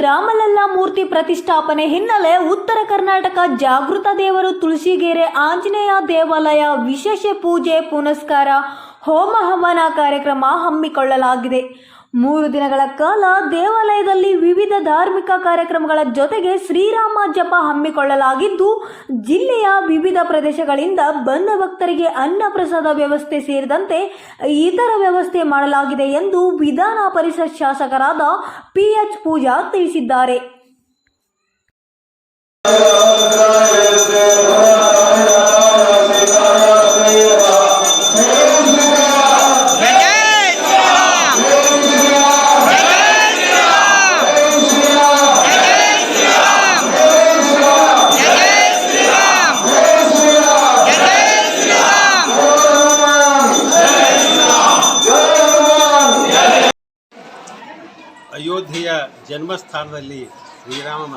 ರಾಮಲಲ್ಲಾ ಮೂರ್ತಿ ಪ್ರತಿಷ್ಠಾಪನೆ ಹಿನ್ನೆಲೆ ಉತ್ತರ ಕರ್ನಾಟಕ ಜಾಗೃತ ದೇವರು ತುಳಸಿಗೆರೆ ಆಂಜನೇಯ ದೇವಾಲಯ ವಿಶೇಷ ಪೂಜೆ ಪುನಸ್ಕಾರ, ಹೋಮ ಹವನ ಕಾರ್ಯಕ್ರಮ ಹಮ್ಮಿಕೊಳ್ಳಲಾಗಿದೆ. ಮೂರು ದಿನಗಳ ಕಾಲ ದೇವಾಲಯದಲ್ಲಿ ವಿವಿಧ ಧಾರ್ಮಿಕ ಕಾರ್ಯಕ್ರಮಗಳ ಜೊತೆಗೆ ಶ್ರೀರಾಮ ಜಪ ಹಮ್ಮಿಕೊಳ್ಳಲಾಗಿದ್ದು, ಜಿಲ್ಲೆಯ ವಿವಿಧ ಪ್ರದೇಶಗಳಿಂದ ಬಂದ ಭಕ್ತರಿಗೆ ಅನ್ನ ಪ್ರಸಾದ ವ್ಯವಸ್ಥೆ ಸೇರಿದಂತೆ ಇತರ ವ್ಯವಸ್ಥೆ ಮಾಡಲಾಗಿದೆ ಎಂದು ವಿಧಾನ ಪರಿಷತ್ ಶಾಸಕರಾದ ಪಿಎಚ್ ಪೂಜಾ ತಿಳಿಸಿದ್ದಾರೆ. ಅಯೋಧ್ಯೆಯ ಜನ್ಮಸ್ಥಾನದಲ್ಲಿ ಶ್ರೀರಾಮ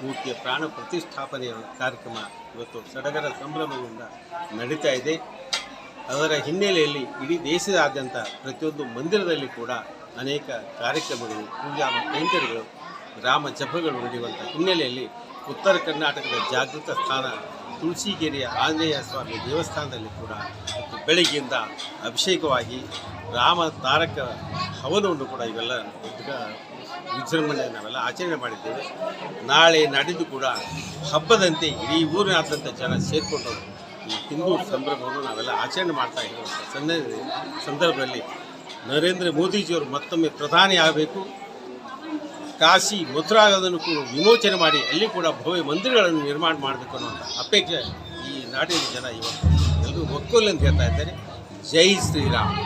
ಮೂರ್ತಿಯ ಪ್ರಾಣ ಪ್ರತಿಷ್ಠಾಪನೆಯ ಕಾರ್ಯಕ್ರಮ ಇವತ್ತು ಸಡಗರ ಸಂಭ್ರಮದಿಂದ ನಡೀತಾ ಇದೆ. ಅದರ ಹಿನ್ನೆಲೆಯಲ್ಲಿ ಇಡೀ ದೇಶದಾದ್ಯಂತ ಪ್ರತಿಯೊಂದು ಮಂದಿರದಲ್ಲಿ ಕೂಡ ಅನೇಕ ಕಾರ್ಯಕ್ರಮಗಳು, ಪೂಜಾ ಕೈಂಕರ್ಯಗಳು, ರಾಮ ಜಪಗಳು ನಡೆಯುವಂಥ ಹಿನ್ನೆಲೆಯಲ್ಲಿ ಉತ್ತರ ಕರ್ನಾಟಕದ ಜಾಗೃತ ಸ್ಥಾನ ತುಳಸಿಗೇರಿಯ ಆಂಜನೇಯ ಸ್ವಾಮಿ ದೇವಸ್ಥಾನದಲ್ಲಿ ಕೂಡ ಬೆಳಗ್ಗೆಯಿಂದ ಅಭಿಷೇಕವಾಗಿ ರಾಮ ತಾರಕ ಹವನವನ್ನು ಕೂಡ ಇವೆಲ್ಲ. ವಿಜೃಂಭಣೆ ನಾವೆಲ್ಲ ಆಚರಣೆ ಮಾಡಿದ್ದೇವೆ. ನಾಳೆ ನಡೆದು ಕೂಡ ಹಬ್ಬದಂತೆ ಇಡೀ ಊರಿನಾದ್ಯಂತ ಜನ ಸೇರಿಕೊಂಡು ಈ ಹಿಂದೂ ಸಂಭ್ರಮವನ್ನು ನಾವೆಲ್ಲ ಆಚರಣೆ ಮಾಡ್ತಾ ಇರುವಂಥ ಸಂದರ್ಭ ಸಂದರ್ಭದಲ್ಲಿ ನರೇಂದ್ರ ಮೋದಿಜಿಯವರು ಮತ್ತೊಮ್ಮೆ ಪ್ರಧಾನಿ ಆಗಬೇಕು. ಕಾಶಿ ಮಥುರಾಗದನ್ನು ಕೂಡ ವಿಮೋಚನೆ ಮಾಡಿ ಅಲ್ಲಿ ಕೂಡ ಭವ್ಯ ಮಂದಿರಗಳನ್ನು ನಿರ್ಮಾಣ ಮಾಡಬೇಕು ಅನ್ನುವಂಥ ಅಪೇಕ್ಷೆ ಈ ನಾಡಿನ ಜನ ಇವತ್ತು ಎಲ್ಲರೂ ಒಕ್ಕೋಲ್ ಅಂತ ಹೇಳ್ತಾ ಇದ್ದಾರೆ. ಜೈ ಶ್ರೀರಾಮ್.